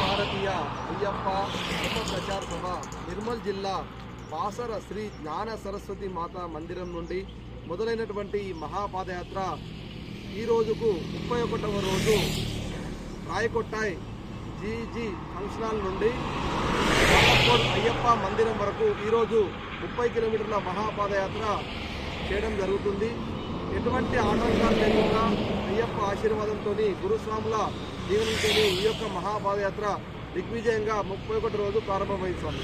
భారతీయ అయ్యప్ప ఉప ప్రచార సభ నిర్మల్ జిల్లా బాసర శ్రీ జ్ఞాన సరస్వతి మాతా మందిరం నుండి మొదలైనటువంటి ఈ మహాపాదయాత్ర ఈ రోజుకు ముప్పై ఒకటవ రోజు రాయకొట్టాయ్ జీజీ ఫంక్షన్ హాల్ నుండి అయ్యప్ప మందిరం వరకు ఈరోజు ముప్పై కిలోమీటర్ల మహాపాదయాత్ర చేయడం జరుగుతుంది. ఎటువంటి ఆటంకాలు లేకుండా అయ్యప్ప ఆశీర్వాదంతో గురుస్వాముల దీవెనతో ఈ యొక్క మహాపాదయాత్ర దిగ్విజయంగా ముప్పై ఒకటి రోజు ప్రారంభమైంది స్వామి.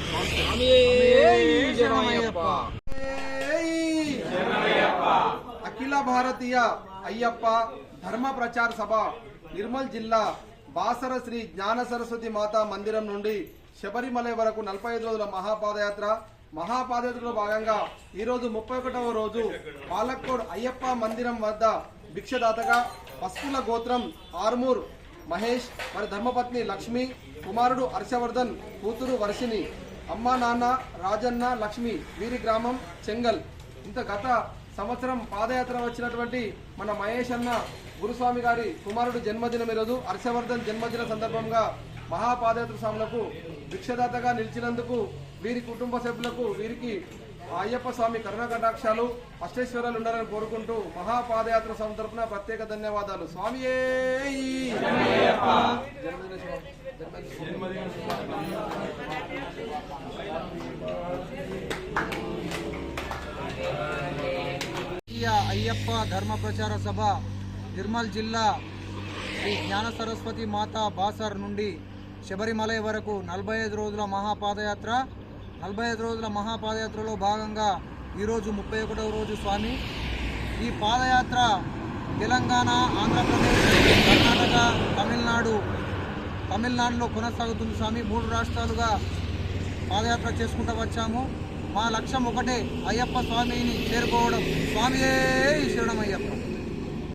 అఖిల భారతీయ అయ్యప్ప ధర్మ ప్రచార సభ నిర్మల్ జిల్లా బాసర శ్రీ జ్ఞాన సరస్వతి మాత మందిరం నుండి శబరిమల వరకు నలభై ఐదు రోజుల మహాపాదయాత్ర. మహాపాదయాత్రలో భాగంగా ఈ రోజు ముప్పై ఒకటవ రోజు పాలక్కోడ్ అయ్యప్ప మందిరం వద్ద భిక్షదాతగా పసుపుల గోత్రం ఆర్మూర్ మహేష్ మరి ధర్మపత్ని లక్ష్మి కుమారుడు హర్షవర్ధన్ కూతురు వర్షిని అమ్మ నాన్న రాజన్న లక్ష్మి వీరి గ్రామం చెంగల్. ఇంత గత సంవత్సరం పాదయాత్ర వచ్చినటువంటి మన మహేష్ అన్న గురుస్వామి గారి కుమారుడు జన్మదినం ఈరోజు. హర్షవర్ధన్ జన్మదిన సందర్భంగా మహాపాదయాత్ర స్వాములకు భిక్షదాతగా నిలిచినందుకు వీరి కుటుంబ సభ్యులకు వీరికి అయ్యప్ప స్వామి కరుణ కటాక్షాలు అష్టేశ్వరాలు ఉండాలని కోరుకుంటూ మహాపాదయాత్ర స్వామి ప్రత్యేక ధన్యవాదాలు. స్వామి అయ్యప్ప ధర్మ ప్రచార సభ నిర్మల్ జిల్లా శ్రీ జ్ఞాన సరస్వతి మాత బాసర్ నుండి శబరిమలై వరకు నలభై ఐదు రోజుల మహాపాదయాత్ర నలభై ఐదు రోజుల మహాపాదయాత్రలో భాగంగా ఈరోజు ముప్పై ఒకటవ రోజు స్వామి. ఈ పాదయాత్ర తెలంగాణ ఆంధ్రప్రదేశ్ కర్ణాటక తమిళనాడు తమిళనాడులో కొనసాగుతుంది స్వామి. మూడు రాష్ట్రాలుగా పాదయాత్ర చేసుకుంటూ వచ్చాము. మా లక్ష్యం ఒకటే అయ్యప్ప స్వామిని చేరుకోవడం. స్వామియే శరణం అయ్యప్ప